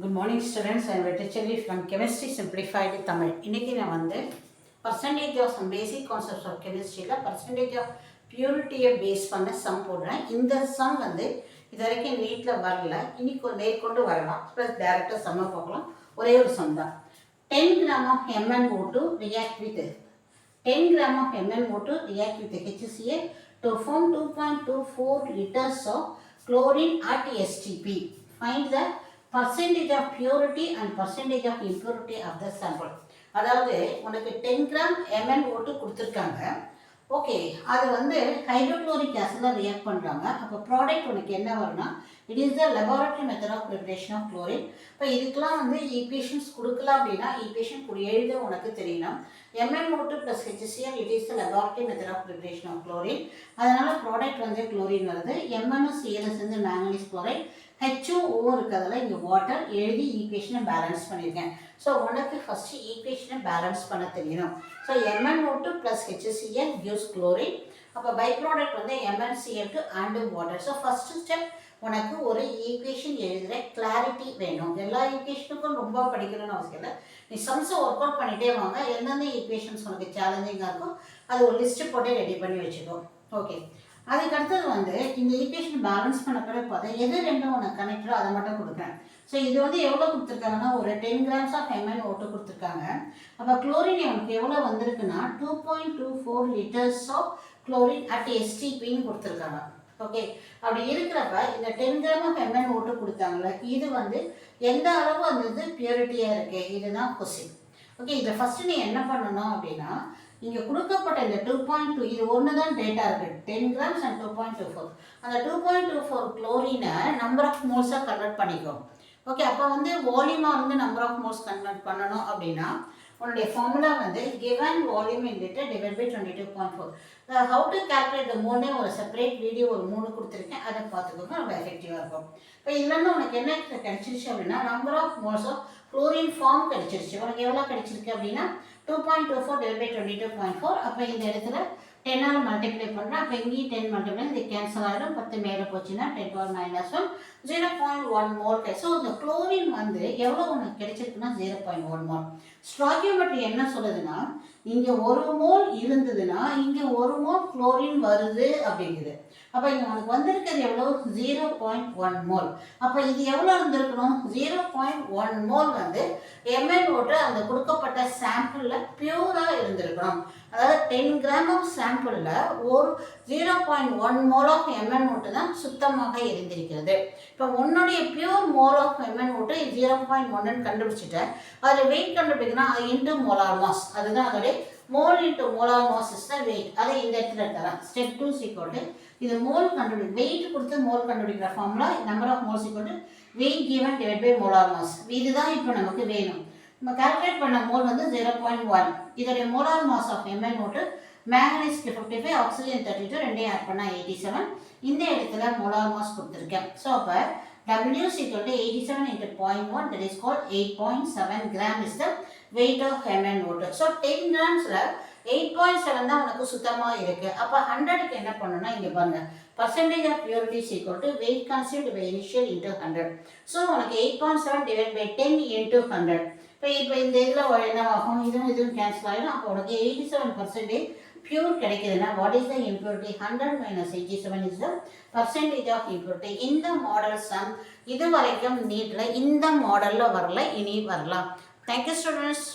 Good morning students I வெட்டிச்சலி from chemistry simplified Tamil இன்றைக்கி நான் வந்து percentage of sum basic concepts of கெமிஸ்ட்ரியில் percentage of பியூரிட்டியை பேஸ் பண்ண சம் போடுறேன். இந்த சம் வந்து இது வரைக்கும் வீட்டில் வரல. இன்னைக்கு மேற்கொண்டு வரலாம். ப்ளஸ் டேரெக்டாக சம்மை பார்க்கலாம். ஒரே ஒரு சம் தான். Ten gram of MN O two react with ten gram of MN O two react with HCCA to form two point two four litres of chlorine at STP. Find the percentage of purity and percentage of impurity of the sample அதாவது உனக்கு ten gram MN ஓட்டு கொடுத்துருக்காங்க. Okay அது வந்து hydrochloric ஆசிடில் react பண்ணுறாங்க அப்போ product உனக்கு என்ன வரும்னா it is the laboratory method of preparation of chlorine இப்போ இதுக்கெலாம் வந்து ஈக்குவேஷன்ஸ் கொடுக்கல அப்படின்னா ஈக்குவேஷன் கூட எழுத உனக்கு தெரியணும். MN O two plus HCl it is the laboratory method of preparation of chlorine அதனால் ப்ராடக்ட் வந்து குளோரின் வருது. எம்என்எஸ் சிஎல்எஸ் வந்து மேங்கனீஸ் குளோரைட் ஹெச்சும் ஓ இருக்கிறதுல இங்கே வாட்டர் எழுதி ஈக்குவேஷனை பேலன்ஸ் பண்ணியிருக்கேன். ஸோ உனக்கு ஃபஸ்ட்டு ஈக்குவேஷனை பேலன்ஸ் பண்ண தெரியணும் so MN O two plus HCL gives chlorine அப்போ பை ப்ராடக்ட் வந்து MNCL two and water so first step உனக்கு ஒரு ஈக்குவேஷன் எழுதுகிற கிளாரிட்டி வேணும். எல்லா ஈக்குவேஷனுக்கும் ரொம்ப படிக்கணும்னு அவசியம் இல்லை. நீ சம்ஸை ஒர்க் அவுட் பண்ணிகிட்டே வாங்க. எந்தெந்த ஈக்குவேஷன்ஸ் உனக்கு சேலஞ்சிங்காக இருக்கோ அது ஒரு லிஸ்ட்டு போட்டு ரெடி பண்ணி வச்சுக்கோ. ஓகே அதுக்கு அடுத்தது வந்து இந்த ஈக்குவேஷன் பேலன்ஸ் பண்ண பிறகு பார்த்தா எது ரெண்டும் உனக்கு கனெக்டரோ அதை மட்டும் கொடுக்குறேன். ஸோ இது வந்து எவ்வளோ கொடுத்துருக்காங்கன்னா ஒரு டென் கிராம்ஸ் ஆஃப் எம்என் ஓட்டு கொடுத்துருக்காங்க. அப்போ குளோரின் உனக்கு எவ்வளோ வந்திருக்குன்னா two point two four litres of chlorine at எஸ்டிபின்னு கொடுத்துருக்காங்க. ஓகே அப்படி இருக்கிறப்ப இந்த டென் கிராம் ஆஃப் எம்என் ஓட்டு கொடுத்தாங்களே இது வந்து எந்த அளவு அந்த இது பியூரிட்டியாக இருக்குது இதுதான் கொஸ்டின் ஓகே இதில் ஃபஸ்ட்டு நீ என்ன பண்ணணும் அப்படின்னா இங்கே கொடுக்கப்பட்ட இந்த டூ பாயிண்ட் டூ இது ஒன்று தான் டேட்டா இருக்குது ten grams and two point two four அந்த டூ பாயிண்ட் டூ ஃபோர் குளோரினை நம்பர் ஆஃப் மோல்ஸாக கன்வெர்ட் பண்ணிக்கும் ஓகே அப்போ வந்து வால்யூமாக வந்து நம்பர் ஆஃப் மோல்ஸ் கன்வெர்ட் பண்ணணும் அப்படின்னா உன்னுடைய ஃபார்முலா வந்து given volume in litre divide by twenty two point four how to calculate the மூணே ஒரு செப்பரேட் வீடியோ ஒரு மூணு கொடுத்துருக்கேன். அதை பார்த்துக்கோங்க ரொம்ப எஃபெக்டிவாக இருக்கும். இப்போ இல்லைன்னா உனக்கு என்ன கிடைச்சிருச்சு அப்படின்னா number of moles of chlorine form கிடைச்சிருச்சு. உனக்கு எவ்வளோ கிடைச்சிருக்கு அப்படின்னா two point two four divide by twenty two point four அப்போ இந்த இடத்துல டென்னால் மல்டிப்ளை பண்ணுறேன் அப்போ இங்கேயும் டென் மல்டிப்ளை இது கேன்சல் ஆகிடும் பத்து மேலே போச்சுன்னா ten power minus one zero point one mole so இந்த குளோரின் வந்து எவ்வளோ உனக்கு கிடைச்சிருக்குன்னா zero point one mole stoichiometry என்ன சொல்லுதுன்னா இங்கே ஒரு மோல் இருந்ததுன்னா இங்கே ஒரு மோல் குளோரின் வருது அப்படிங்குது. அப்போ இங்கே உனக்கு வந்திருக்கிறது எவ்வளோ ஜீரோ பாயிண்ட் ஒன் மோல் அப்போ இது எவ்வளோ இருந்திருக்கணும்? ஜீரோ பாயிண்ட் ஒன் மோல் வந்து எம்எல் ஓட்டு அந்த கொடுக்கப்பட்ட சாம்பிளில் பியூராக இருந்திருக்கணும். அதாவது டென் கிராம் ஆஃப் சாம்பிளில் ஒரு zero point one mole of MN O two தான் சுத்தமாக இருந்திருக்கிறது. இப்போ உன்னுடைய pure mole of MN O two zero point ஒன்னு கண்டுபிடிச்சிட்டேன். அதில் வெயிட் கண்டுபிடிக்கணும் அது இன்ட்டு மோலார் மாஸ் அதுதான் அதோடைய mole into molar mass is the weight அதை இந்த இடத்துல தரேன் ஸ்டெப் டூ சீக்வல் இது மோல் கண்டுபிடி வெயிட் கொடுத்து மோல் கண்டுபிடிக்கிற formula number of mole equal weight given divide by molar mass இதுதான் இப்போ நமக்கு வேணும். நம்ம கால்குலேட் பண்ண மோல் வந்து ஜீரோ பாயிண்ட் ஒன் இதோடைய molar mass of MN O two manganese fifty five oxygen thirty two ரெண்டையும் ஆட் பண்ணால் எயிட்டி செவன் இந்த இடத்துல மோலார் மாஸ் கொடுத்துருக்கேன். ஸோ அப்போ W is equal to 87 into 0.1 that is called 8.7 gram is the weight of Mn water. So 10 கிராம்ஸில் eight point seven தான் உனக்கு சுத்தமாக இருக்குது அப்போ ஹண்ட்ரடுக்கு என்ன பண்ணணும்னா இங்கே பாருங்க. Percentage of purity is equal to weight consumed by initial into hundred so உனக்கு eight point seven divide by ten into hundred இப்போ இப்போ இந்த இதில் என்னவாகும் ஆகும் இதுவும் இதுவும் கேன்சல் ஆகிடும் அப்போ உனக்கு எயிட்டி செவன் பர்சன்டேஜ் பியூர் கிடைக்குதுன்னா what is the impurity hundred minus eighty seven is the percentage of impurity இந்த மாடல் சம் இது வரைக்கும் நீட்டில் இந்த மாடலில் வரல இனி வரலாம் தேங்க்யூ ஸ்டூடெண்ட்ஸ்